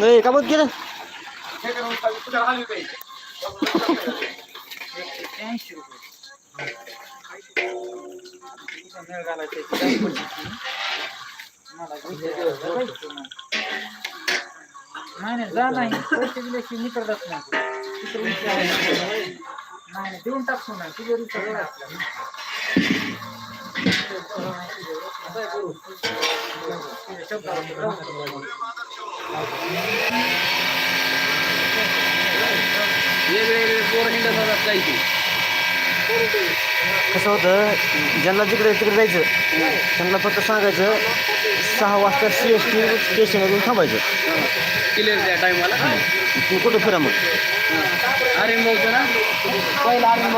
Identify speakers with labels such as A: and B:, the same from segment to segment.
A: नाही का बघ गेलं
B: ऐंशी रुपये तिथं नळ घालायचं आहे, त्याची मला नाही. नाही नाही जा नाही पैसे नाही नाही नाही देऊन टाकतो ना तुझ्या रिचार्ज असला
A: कसं होतं ज्यांना जिकडे तिकडे जायचं त्यांना फक्त सांगायचं सहा वाजता सी एस टी स्टेशनवरून थांबायचं.
C: क्लिअर त्या टायमाला
A: तुम्ही कुठे फिरा मग?
C: अरे भाऊचं ना पहिला अरे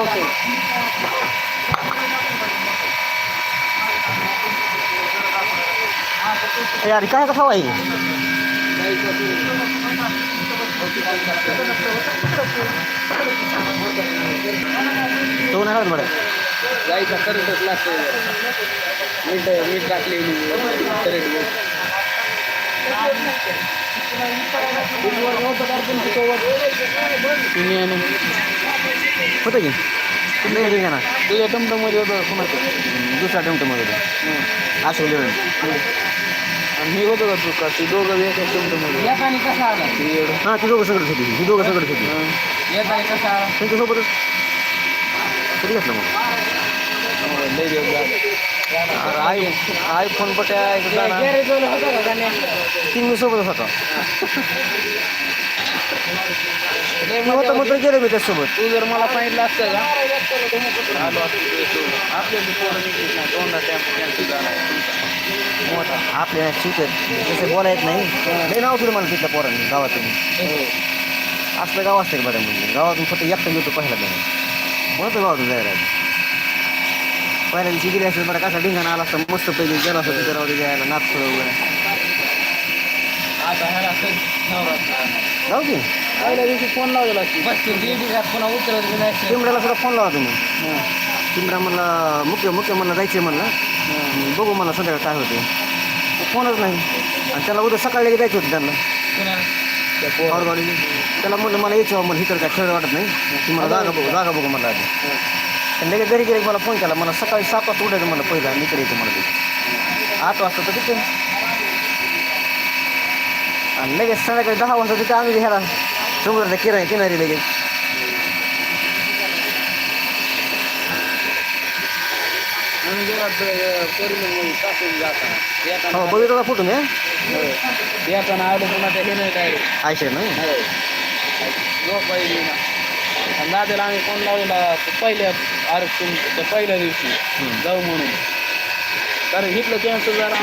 A: ए, अरे काय कसा आहे तो नाही बरं
C: गाईचा करंटच लागतो मीठ मीठ टाकलेली करंट
A: होतं की कुठे गेली ना
C: तुझ्या टमटममध्ये होतं कोणाचं
A: दुसरा टमटमध्ये होतं असं लेवल
C: आणि मी होतो का तू? दोघं एका टमटममध्ये
B: येताना कसा आला?
A: हां ती दोघं सगळं होती ही दोघं सगळं होती
B: येताना कसा आला?
A: त्यांच्यासोबतच. कधी घेतलं मग.
C: लय दिवस झाले. आय आयफोन पट्या
B: होता का गाण्या
A: तीन मी सोबतच होता. होतं मग तर गेलो मी त्याच्यासोबत
C: तू जर मला सांगितलं असतं का? आलो असतो. आपल्या दोनदा टॅम्पो कॅन्सल झाला
A: मोठा आपल्या शिकत जसं बोला येत नाही नाव तुला मला तिथल्या पोरांनी गावातून. असलं गाव असतं बरं म्हणजे? गावातून फक्त एकटा गेलो पहिला नाही म्हणतो गावातून जायला. पहिल्या दिवशी गेली असेल बरं कसा ढिंगाणा आला असता मस्त पहिले गेला असता तिथे राहू द्यायला नाथ वगैरे.
B: आता ह्याला
A: जाऊ की
C: पहिल्या दिवशी फोन लावलेला असतो
B: बस तू दीड दिवसात पुन्हा उतरत बी नाही.
A: चिमड्याला सुद्धा फोन लावा तुम्ही. चिमड्या म्हणला मुख्य मुख्य म्हणलं जायचं म्हणलं. बघू मला संध्याकाळी काय होते फोनच नाही. आणि त्याला उद्या सकाळी जायचं होतं त्यांना. औरगावली त्याला म्हणलं मला यायचं मला इकडे काय खेळ वाटत नाही. ती मला जागा बघू जागा बघू म्हणलं आधी. आणि लगेच घरी गेले मला फोन केला. मला सकाळी सात वाजता उठायचं मला पहिला आणि इकडे यायचं मला आठ वाजता तर तिथे. आणि लगेच संध्याकाळी दहा वाजता तिथे आम्ही ह्याला समुद्राच्या किनारी किनारी लगेच. हो बघितलं फोटो मी?
C: हे.
A: आयशे
C: ना? आणि दादाला आम्ही फोन लावलेला पहिल्या आरक्षण पहिल्या दिवशी. जाऊ म्हणून. कारण इथलं कॅन्सल झालं.